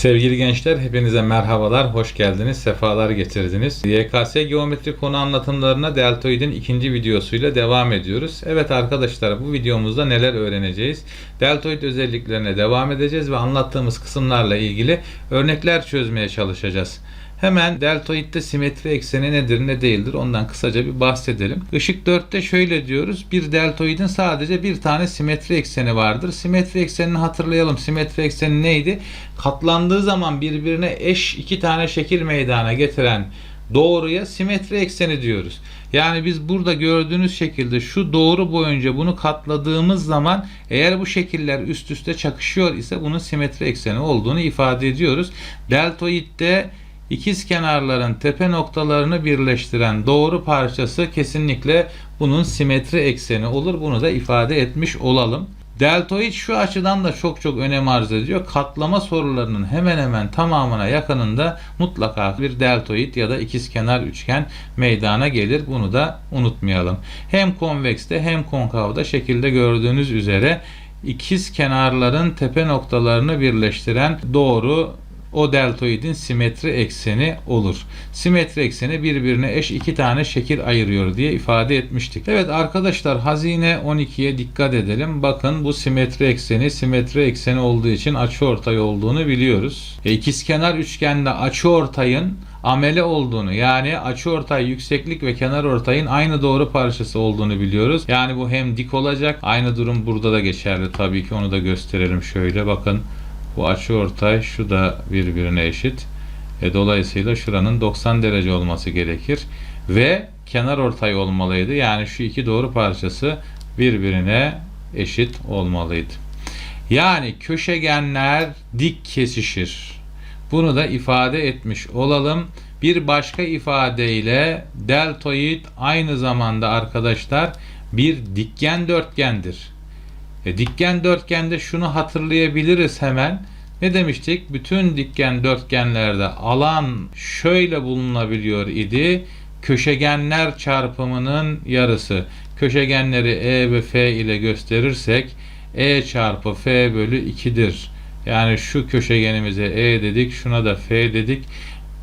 Sevgili gençler hepinize merhabalar, hoş geldiniz, sefalar getirdiniz. YKS geometri konu anlatımlarına deltoidin ikinci videosuyla devam ediyoruz. Evet arkadaşlar bu videomuzda neler öğreneceğiz? Deltoid özelliklerine devam edeceğiz ve anlattığımız kısımlarla ilgili örnekler çözmeye çalışacağız. Hemen deltoidde simetri ekseni nedir ne değildir ondan kısaca bir bahsedelim. Işık 4'te şöyle diyoruz. Bir deltoidin sadece bir tane simetri ekseni vardır. Simetri eksenini hatırlayalım. Simetri ekseni neydi? Katlandığı zaman birbirine eş iki tane şekil meydana getiren doğruya simetri ekseni diyoruz. Yani biz burada gördüğünüz şekilde şu doğru boyunca bunu katladığımız zaman eğer bu şekiller üst üste çakışıyor ise bunun simetri ekseni olduğunu ifade ediyoruz. Deltoidde ikiz kenarların tepe noktalarını birleştiren doğru parçası kesinlikle bunun simetri ekseni olur. Bunu da ifade etmiş olalım. Deltoid şu açıdan da çok çok önem arz ediyor. Katlama sorularının hemen hemen tamamına yakınında mutlaka bir deltoid ya da ikizkenar üçgen meydana gelir. Bunu da unutmayalım. Hem konvekste hem konkavda şekilde gördüğünüz üzere ikiz kenarların tepe noktalarını birleştiren doğru o deltoidin simetri ekseni olur. Simetri ekseni birbirine eş iki tane şekil ayırıyor diye ifade etmiştik. Evet arkadaşlar hazine 12'ye dikkat edelim. Bakın bu simetri ekseni simetri ekseni olduğu için açıortay olduğunu biliyoruz. E, ikizkenar üçgende açıortayın amele olduğunu yani açıortay yükseklik ve kenar ortayın aynı doğru parçası olduğunu biliyoruz. Yani bu hem dik olacak. Aynı durum burada da geçerli tabii ki onu da gösterelim şöyle bakın. Bu açıortay şu da birbirine eşit. E, dolayısıyla şuranın 90 derece olması gerekir. Ve kenar ortay olmalıydı. Yani şu iki doğru parçası birbirine eşit olmalıydı. Yani köşegenler dik kesişir. Bunu da ifade etmiş olalım. Bir başka ifadeyle deltoid aynı zamanda arkadaşlar bir dikgen dörtgendir. E, dikgen dörtgende şunu hatırlayabiliriz hemen. Ne demiştik? Bütün dikgen dörtgenlerde alan şöyle bulunabiliyor idi. Köşegenler çarpımının yarısı. Köşegenleri E ve F ile gösterirsek E çarpı F bölü 2'dir. Yani şu köşegenimize E dedik, şuna da F dedik.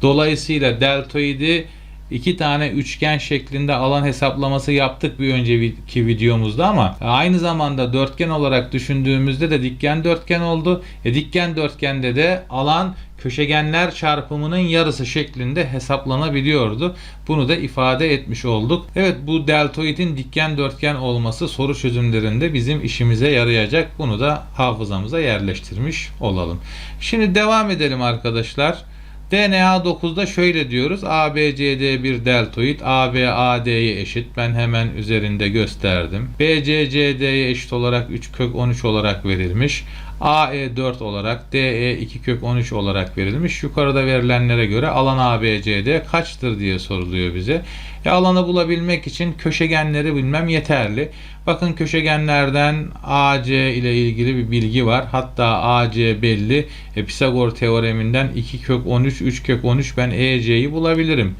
Dolayısıyla deltoidi iki tane üçgen şeklinde alan hesaplaması yaptık bir önceki videomuzda ama aynı zamanda dörtgen olarak düşündüğümüzde de dikgen dörtgen oldu. E, dikgen dörtgende de alan köşegenler çarpımının yarısı şeklinde hesaplanabiliyordu. Bunu da ifade etmiş olduk. Evet bu deltoidin dikgen dörtgen olması soru çözümlerinde bizim işimize yarayacak. Bunu da hafızamıza yerleştirmiş olalım. Şimdi devam edelim arkadaşlar. DNA 9'da şöyle diyoruz. ABCD bir deltoid. AB AD'ye eşit. Ben hemen üzerinde gösterdim. BC CD'ye eşit olarak 3 kök 13 olarak verilmiş. AE 4 olarak DE 2 kök 13 olarak verilmiş. Yukarıda verilenlere göre alan ABCD kaçtır diye soruluyor bize. E alanı bulabilmek için köşegenleri bilmem yeterli. Bakın köşegenlerden AC ile ilgili bir bilgi var. Hatta AC belli. E, Pisagor teoreminden 2 kök 13, 3 kök 13 ben EC'yi bulabilirim.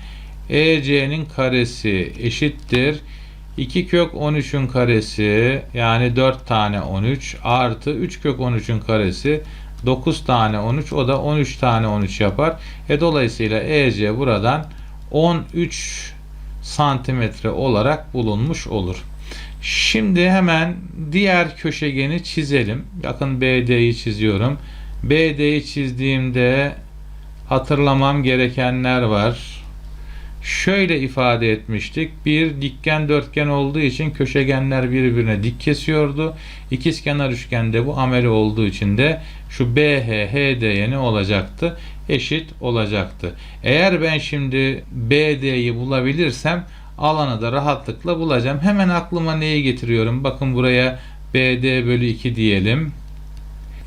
EC'nin karesi eşittir. 2 kök 13'ün karesi yani 4 tane 13 artı 3 kök 13'ün karesi 9 tane 13 o da 13 tane 13 yapar. E dolayısıyla EC buradan 13 santimetre olarak bulunmuş olur. Şimdi hemen diğer köşegeni çizelim. Bakın BD'yi çiziyorum. BD'yi çizdiğimde hatırlamam gerekenler var. Şöyle ifade etmiştik. Bir dikgen dörtgen olduğu için köşegenler birbirine dik kesiyordu. İkizkenar üçgende bu ameli olduğu için de şu BH HD'ye ne olacaktı? Eşit olacaktı. Eğer ben şimdi BD'yi bulabilirsem alanı da rahatlıkla bulacağım. Hemen aklıma neyi getiriyorum? Bakın buraya BD bölü 2 diyelim.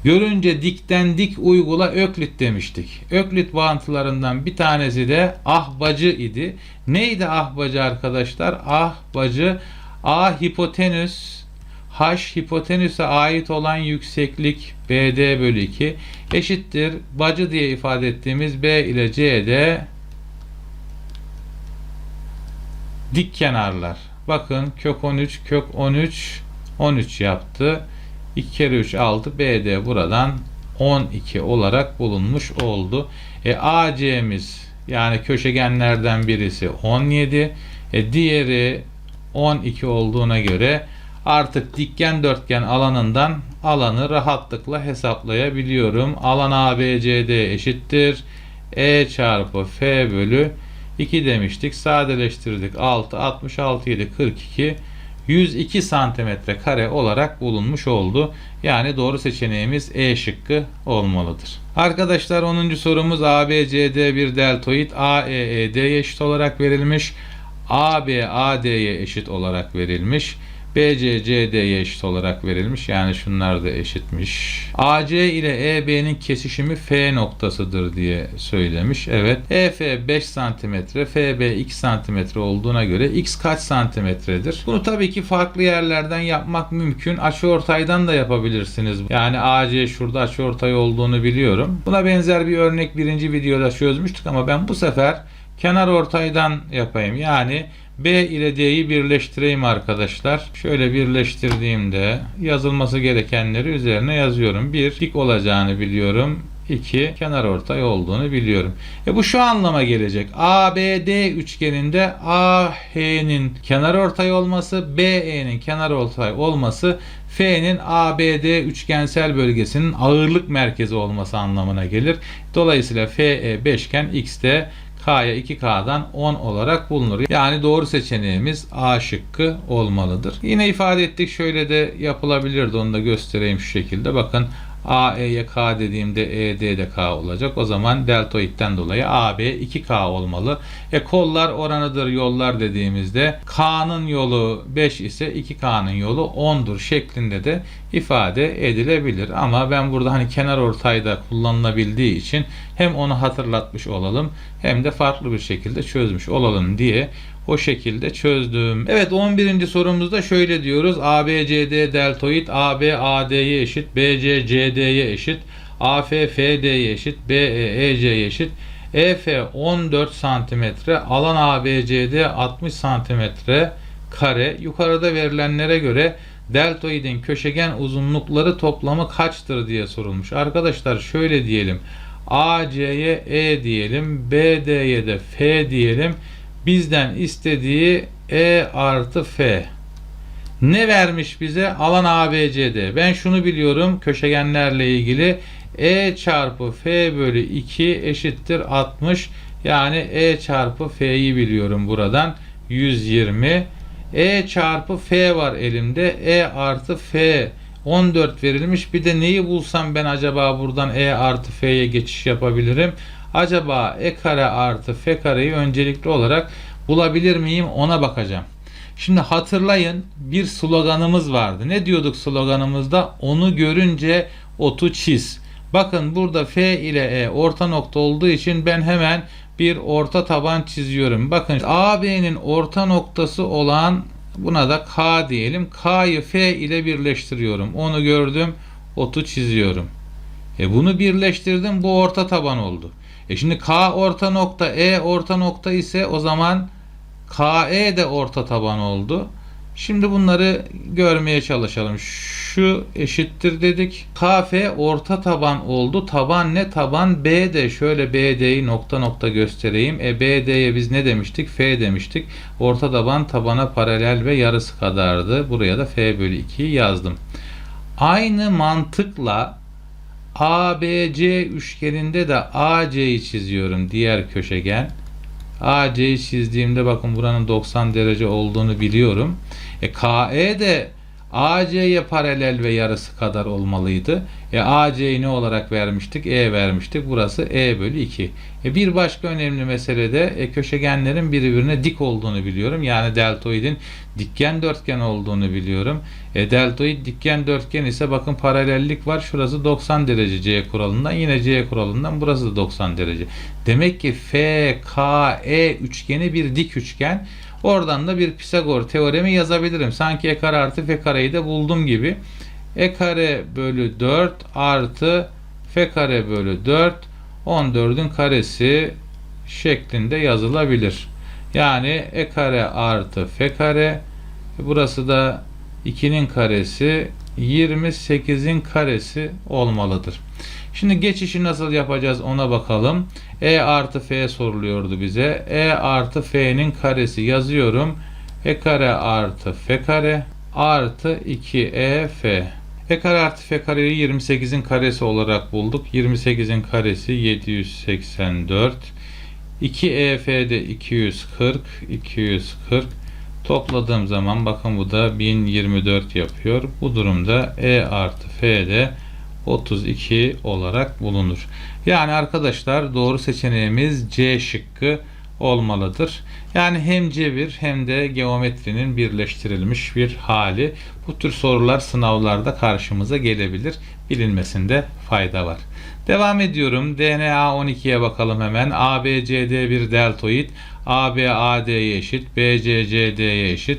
Görünce dikten dik uygula Öklit demiştik. Öklit bağıntılarından bir tanesi de ahbacı idi. Neydi ahbacı arkadaşlar? Ahbacı A hipotenüs H hipotenüse ait olan yükseklik BD bölü 2 eşittir. Bacı diye ifade ettiğimiz B ile CD dik kenarlar. Bakın kök 13 kök 13 13 yaptı. 2 kere 3 6 BD buradan 12 olarak bulunmuş oldu. E, AC'miz yani köşegenlerden birisi 17. E, diğeri 12 olduğuna göre artık dikgen dörtgen alanından alanı rahatlıkla hesaplayabiliyorum. Alan ABCD eşittir. E çarpı F bölü 2 demiştik. Sadeleştirdik. 6, 66, 7, 42. 102 santimetre kare olarak bulunmuş oldu. Yani doğru seçeneğimiz E şıkkı olmalıdır. Arkadaşlar 10. sorumuz ABCD bir deltoid AEED'ye eşit olarak verilmiş. AB AD'ye eşit olarak verilmiş. BC CD'ye eşit olarak verilmiş. Yani şunlar da eşitmiş. AC ile EB'nin kesişimi F noktasıdır diye söylemiş. Evet. EF 5 cm, FB 2 cm olduğuna göre X kaç santimetredir? Bunu tabii ki farklı yerlerden yapmak mümkün. Açıortaydan da yapabilirsiniz. Yani AC şurada açıortay olduğunu biliyorum. Buna benzer bir örnek birinci videoda çözmüştük ama ben bu sefer kenar ortaydan yapayım. Yani B ile D'yi birleştireyim arkadaşlar. Şöyle birleştirdiğimde yazılması gerekenleri üzerine yazıyorum. 1 dik olacağını biliyorum. 2 kenar ortay olduğunu biliyorum. E bu şu anlama gelecek. ABD üçgeninde AH'nin kenar ortay olması, BE'nin kenar ortay olması F'nin ABD üçgensel bölgesinin ağırlık merkezi olması anlamına gelir. Dolayısıyla FE beşgen X'te K'ya 2K'dan 10 olarak bulunur. Yani doğru seçeneğimiz A şıkkı olmalıdır. Yine ifade ettik şöyle de yapılabilirdi onu da göstereyim şu şekilde. Bakın AE'ye K dediğimde ED de K olacak. O zaman deltoidden dolayı AB 2K olmalı. E kollar oranıdır yollar dediğimizde K'nın yolu 5 ise 2K'nın yolu 10'dur şeklinde de ifade edilebilir. Ama ben burada hani kenar ortayda kullanılabildiği için hem onu hatırlatmış olalım hem de farklı bir şekilde çözmüş olalım diye o şekilde çözdüm. Evet 11. sorumuzda şöyle diyoruz. ABCD deltoid AB AD'ye eşit, BC CD'ye eşit, AF FD'ye eşit, BE EC'ye eşit. EF 14 santimetre, alan ABCD 60 santimetre kare. Yukarıda verilenlere göre deltoidin köşegen uzunlukları toplamı kaçtır diye sorulmuş. Arkadaşlar şöyle diyelim. AC'ye E diyelim, BD'ye de F diyelim bizden istediği E artı F. Ne vermiş bize? Alan ABCD. Ben şunu biliyorum köşegenlerle ilgili. E çarpı F bölü 2 eşittir 60. Yani E çarpı F'yi biliyorum buradan. 120. E çarpı F var elimde. E artı F 14 verilmiş. Bir de neyi bulsam ben acaba buradan E artı F'ye geçiş yapabilirim? Acaba E kare artı F kareyi öncelikli olarak bulabilir miyim ona bakacağım. Şimdi hatırlayın bir sloganımız vardı. Ne diyorduk sloganımızda? Onu görünce otu çiz. Bakın burada F ile E orta nokta olduğu için ben hemen bir orta taban çiziyorum. Bakın AB'nin orta noktası olan buna da K diyelim. K'yı F ile birleştiriyorum. Onu gördüm. Otu çiziyorum. E bunu birleştirdim. Bu orta taban oldu. E şimdi K orta nokta E orta nokta ise o zaman KE de orta taban oldu. Şimdi bunları görmeye çalışalım. Şu eşittir dedik. KF orta taban oldu. Taban ne? Taban BD. Şöyle BD'yi nokta nokta göstereyim. E BD'ye biz ne demiştik? F demiştik. Orta taban tabana paralel ve yarısı kadardı. Buraya da F bölü 2'yi yazdım. Aynı mantıkla ABC üçgeninde de AC'yi çiziyorum. Diğer köşegen. AC'yi çizdiğimde bakın buranın 90 derece olduğunu biliyorum. E, KE de AC'ye paralel ve yarısı kadar olmalıydı. E, AC'yi ne olarak vermiştik? E vermiştik. Burası E bölü 2. E, bir başka önemli mesele de e, köşegenlerin birbirine dik olduğunu biliyorum. Yani deltoidin dikgen dörtgen olduğunu biliyorum. E, deltoid dikgen dörtgen ise bakın paralellik var. Şurası 90 derece C kuralından. Yine C kuralından burası da 90 derece. Demek ki FKE üçgeni bir dik üçgen. Oradan da bir Pisagor teoremi yazabilirim. Sanki e kare artı f kareyi de buldum gibi. E kare bölü 4 artı f kare bölü 4 14'ün karesi şeklinde yazılabilir. Yani e kare artı f kare burası da 2'nin karesi 28'in karesi olmalıdır. Şimdi geçişi nasıl yapacağız ona bakalım. E artı F soruluyordu bize. E artı F'nin karesi yazıyorum. E kare artı F kare artı 2E F. E kare artı F kareyi 28'in karesi olarak bulduk. 28'in karesi 784. 2 EF'de 240, 240. Topladığım zaman bakın bu da 1024 yapıyor. Bu durumda E artı F'de 32 olarak bulunur. Yani arkadaşlar doğru seçeneğimiz C şıkkı olmalıdır. Yani hem cebir hem de geometrinin birleştirilmiş bir hali. Bu tür sorular sınavlarda karşımıza gelebilir. Bilinmesinde fayda var. Devam ediyorum. DNA 12'ye bakalım hemen. ABCD bir deltoid. AB AD'ye eşit. BC CD'ye eşit.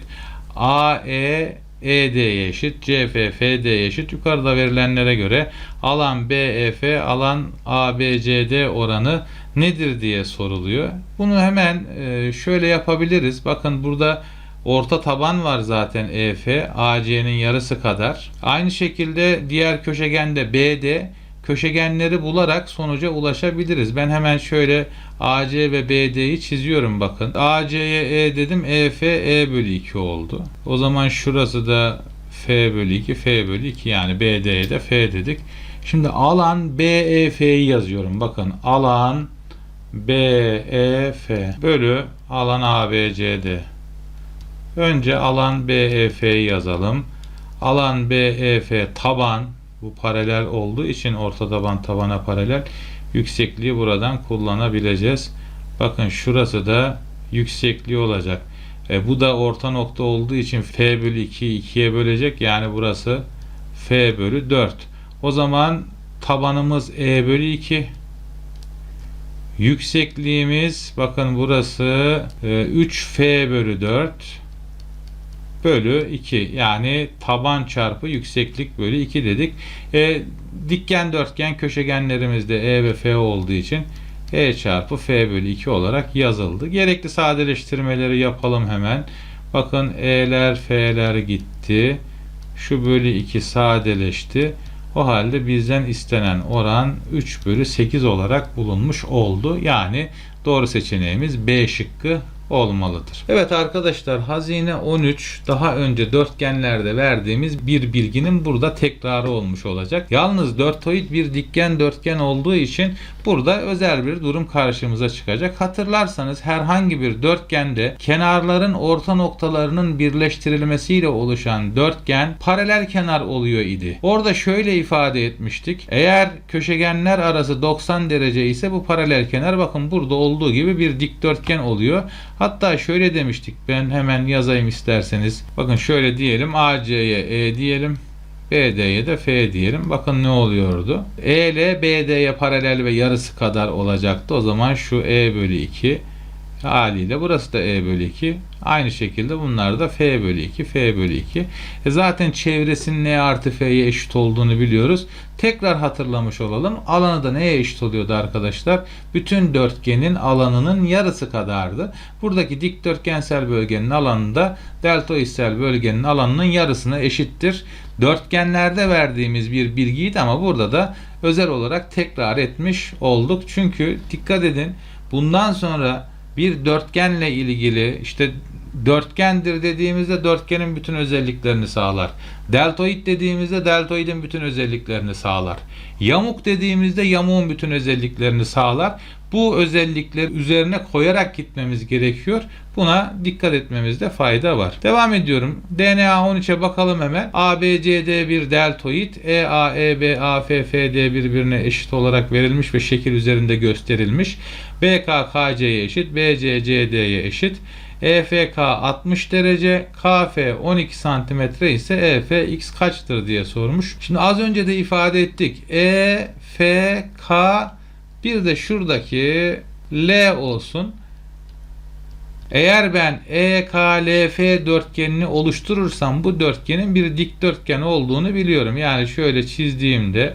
AE ED'ye eşit, CF FD'ye eşit. Yukarıda verilenlere göre alan BEF, alan ABCD oranı nedir diye soruluyor. Bunu hemen e, şöyle yapabiliriz. Bakın burada orta taban var zaten EF, AC'nin yarısı kadar. Aynı şekilde diğer köşegende BD köşegenleri bularak sonuca ulaşabiliriz. Ben hemen şöyle AC ve BD'yi çiziyorum bakın. AC'ye E dedim. EF E bölü 2 oldu. O zaman şurası da F bölü 2 F bölü 2 yani BD'ye de F dedik. Şimdi alan BEF'yi yazıyorum. Bakın alan BEF bölü alan ABCD. Önce alan BEF'yi yazalım. Alan BEF taban bu paralel olduğu için orta taban tabana paralel yüksekliği buradan kullanabileceğiz. Bakın şurası da yüksekliği olacak. E, bu da orta nokta olduğu için F bölü 2'yi 2'ye bölecek. Yani burası F bölü 4. O zaman tabanımız E bölü 2. Yüksekliğimiz bakın burası e, 3F bölü 4 bölü 2 yani taban çarpı yükseklik bölü 2 dedik. E, dikgen dörtgen köşegenlerimizde E ve F olduğu için E çarpı F bölü 2 olarak yazıldı. Gerekli sadeleştirmeleri yapalım hemen. Bakın E'ler F'ler gitti. Şu bölü 2 sadeleşti. O halde bizden istenen oran 3 bölü 8 olarak bulunmuş oldu. Yani doğru seçeneğimiz B şıkkı olmalıdır. Evet arkadaşlar hazine 13 daha önce dörtgenlerde verdiğimiz bir bilginin burada tekrarı olmuş olacak. Yalnız dörtoid bir dikgen dörtgen olduğu için burada özel bir durum karşımıza çıkacak. Hatırlarsanız herhangi bir dörtgende kenarların orta noktalarının birleştirilmesiyle oluşan dörtgen paralel kenar oluyor idi. Orada şöyle ifade etmiştik. Eğer köşegenler arası 90 derece ise bu paralel kenar bakın burada olduğu gibi bir dikdörtgen oluyor. Hatta şöyle demiştik ben hemen yazayım isterseniz. Bakın şöyle diyelim AC'ye E diyelim. BD'ye de F diyelim. Bakın ne oluyordu? E ile BD'ye paralel ve yarısı kadar olacaktı. O zaman şu E bölü 2 haliyle burası da E bölü 2. Aynı şekilde bunlar da F bölü 2, F bölü 2. E zaten çevresinin N artı F'ye eşit olduğunu biliyoruz. Tekrar hatırlamış olalım. Alanı da neye eşit oluyordu arkadaşlar? Bütün dörtgenin alanının yarısı kadardı. Buradaki dikdörtgensel bölgenin alanı da deltoidsel bölgenin alanının yarısına eşittir. Dörtgenlerde verdiğimiz bir bilgiydi ama burada da özel olarak tekrar etmiş olduk. Çünkü dikkat edin bundan sonra bir dörtgenle ilgili işte dörtgendir dediğimizde dörtgenin bütün özelliklerini sağlar. Deltoid dediğimizde deltoidin bütün özelliklerini sağlar. Yamuk dediğimizde yamuğun bütün özelliklerini sağlar. Bu özellikleri üzerine koyarak gitmemiz gerekiyor. Buna dikkat etmemizde fayda var. Devam ediyorum. DNA 13'e bakalım hemen. ABCD bir deltoid. EA, FD birbirine eşit olarak verilmiş ve şekil üzerinde gösterilmiş. BK, KC'ye eşit. BC, CD'ye eşit. EFK 60 derece, KF 12 santimetre ise EF x kaçtır diye sormuş. Şimdi az önce de ifade ettik. EFK bir de şuradaki L olsun. Eğer ben EKLF dörtgenini oluşturursam bu dörtgenin bir dikdörtgen olduğunu biliyorum. Yani şöyle çizdiğimde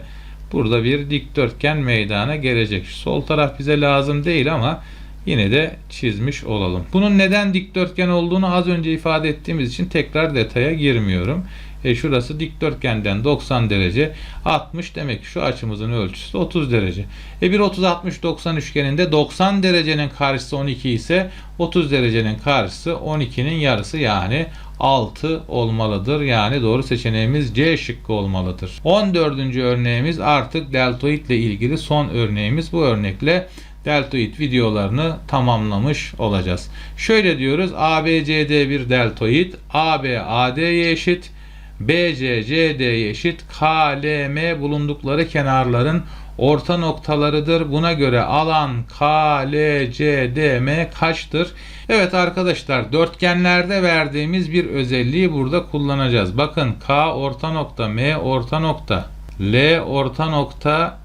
burada bir dikdörtgen meydana gelecek. Sol taraf bize lazım değil ama yine de çizmiş olalım. Bunun neden dikdörtgen olduğunu az önce ifade ettiğimiz için tekrar detaya girmiyorum. E şurası dikdörtgenden 90 derece 60 demek ki şu açımızın ölçüsü 30 derece. E bir 30 60 90 üçgeninde 90 derecenin karşısı 12 ise 30 derecenin karşısı 12'nin yarısı yani 6 olmalıdır. Yani doğru seçeneğimiz C şıkkı olmalıdır. 14. örneğimiz artık deltoid ile ilgili son örneğimiz. Bu örnekle deltoid videolarını tamamlamış olacağız. Şöyle diyoruz. ABCD bir deltoid. AB AD'ye eşit. BC CD'ye eşit. KLM bulundukları kenarların orta noktalarıdır. Buna göre alan KLCDM kaçtır? Evet arkadaşlar dörtgenlerde verdiğimiz bir özelliği burada kullanacağız. Bakın K orta nokta, M orta nokta, L orta nokta,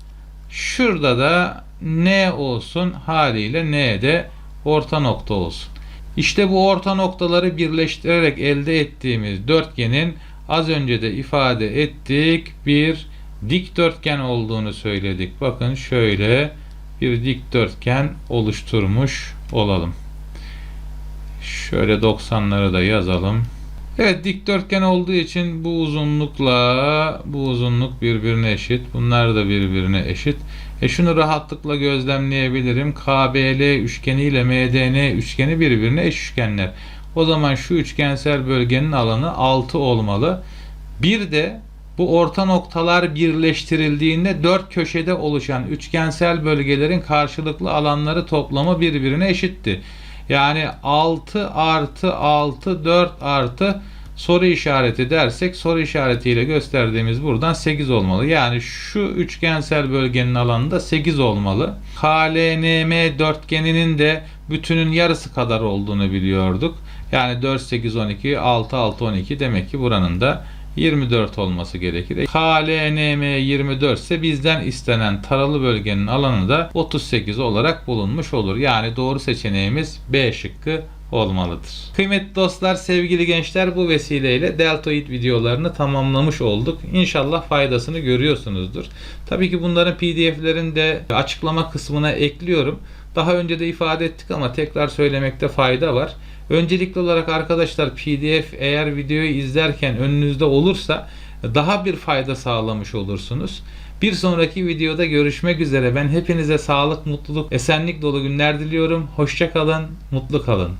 şurada da N olsun haliyle N de orta nokta olsun. İşte bu orta noktaları birleştirerek elde ettiğimiz dörtgenin az önce de ifade ettik bir dikdörtgen olduğunu söyledik. Bakın şöyle bir dikdörtgen oluşturmuş olalım. Şöyle 90'ları da yazalım. Evet dikdörtgen olduğu için bu uzunlukla bu uzunluk birbirine eşit. Bunlar da birbirine eşit. E şunu rahatlıkla gözlemleyebilirim. KBL üçgeni ile MDN üçgeni birbirine eş üçgenler. O zaman şu üçgensel bölgenin alanı 6 olmalı. Bir de bu orta noktalar birleştirildiğinde dört köşede oluşan üçgensel bölgelerin karşılıklı alanları toplamı birbirine eşitti. Yani 6 artı 6 4 artı soru işareti dersek soru işaretiyle gösterdiğimiz buradan 8 olmalı. Yani şu üçgensel bölgenin alanı da 8 olmalı. KLNM dörtgeninin de bütünün yarısı kadar olduğunu biliyorduk. Yani 4 8 12 6 6 12 demek ki buranın da 24 olması gerekir. KLNM 24 ise bizden istenen taralı bölgenin alanı da 38 olarak bulunmuş olur. Yani doğru seçeneğimiz B şıkkı olmalıdır. Kıymetli dostlar, sevgili gençler bu vesileyle deltoid videolarını tamamlamış olduk. İnşallah faydasını görüyorsunuzdur. Tabii ki bunların pdf'lerini de açıklama kısmına ekliyorum. Daha önce de ifade ettik ama tekrar söylemekte fayda var. Öncelikli olarak arkadaşlar PDF eğer videoyu izlerken önünüzde olursa daha bir fayda sağlamış olursunuz. Bir sonraki videoda görüşmek üzere. Ben hepinize sağlık, mutluluk, esenlik dolu günler diliyorum. Hoşça kalın, mutlu kalın.